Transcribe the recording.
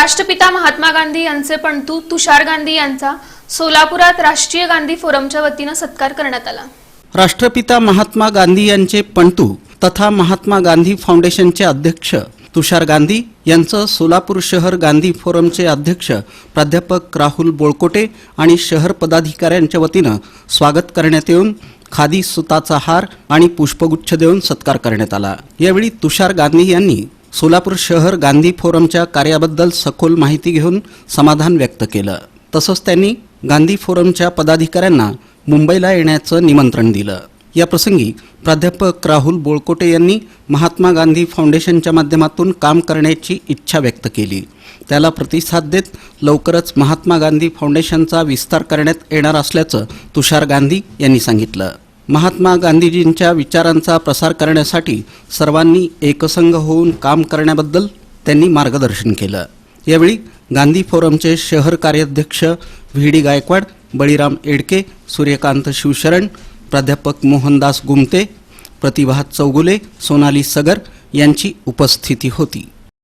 राष्ट्रपिता महात्मा गांधी यांचे पणतू तुषार गांधी यांचा सोलापुरात राष्ट्रीय गांधी फोरमच्या वतीनं सत्कार करण्यात आला. राष्ट्रपिता महात्मा गांधी यांचे पणतू तथा महात्मा गांधी फाउंडेशनचे अध्यक्ष तुषार गांधी यांचं सोलापूर शहर गांधी फोरमचे अध्यक्ष प्राध्यापक राहुल बोळकोटे आणि शहर पदाधिकाऱ्यांच्या वतीनं स्वागत करण्यात येऊन खादी सुताचा हार आणि पुष्पगुच्छ देऊन सत्कार करण्यात आला. यावेळी तुषार गांधी यांनी सोलापूर शहर गांधी फोरमच्या कार्याबद्दल सखोल माहिती घेऊन समाधान व्यक्त केलं. तसंच त्यांनी गांधी फोरमच्या पदाधिकाऱ्यांना मुंबईला येण्याचं निमंत्रण दिलं. या प्रसंगी प्राध्यापक राहुल बोळकोटे यांनी महात्मा गांधी फाउंडेशनच्या माध्यमातून काम करण्याची इच्छा व्यक्त केली. त्याला प्रतिसाद देत लवकरच महात्मा गांधी फाउंडेशनचा विस्तार करण्यात येणार असल्याचं तुषार गांधी यांनी सांगितलं. महात्मा गांधीजींच्या विचारांचा प्रसार करण्यासाठी सर्वांनी एकसंघ होऊन काम करण्याबद्दल त्यांनी मार्गदर्शन केलं. यावेळी गांधी फोरमचे शहर कार्याध्यक्ष व्ही डी गायकवाड बळीराम एडके सूर्यकांत शिवशरण प्राध्यापक मोहनदास गुमते प्रतिभा चौगुले सोनाली सगर यांची उपस्थिती होती.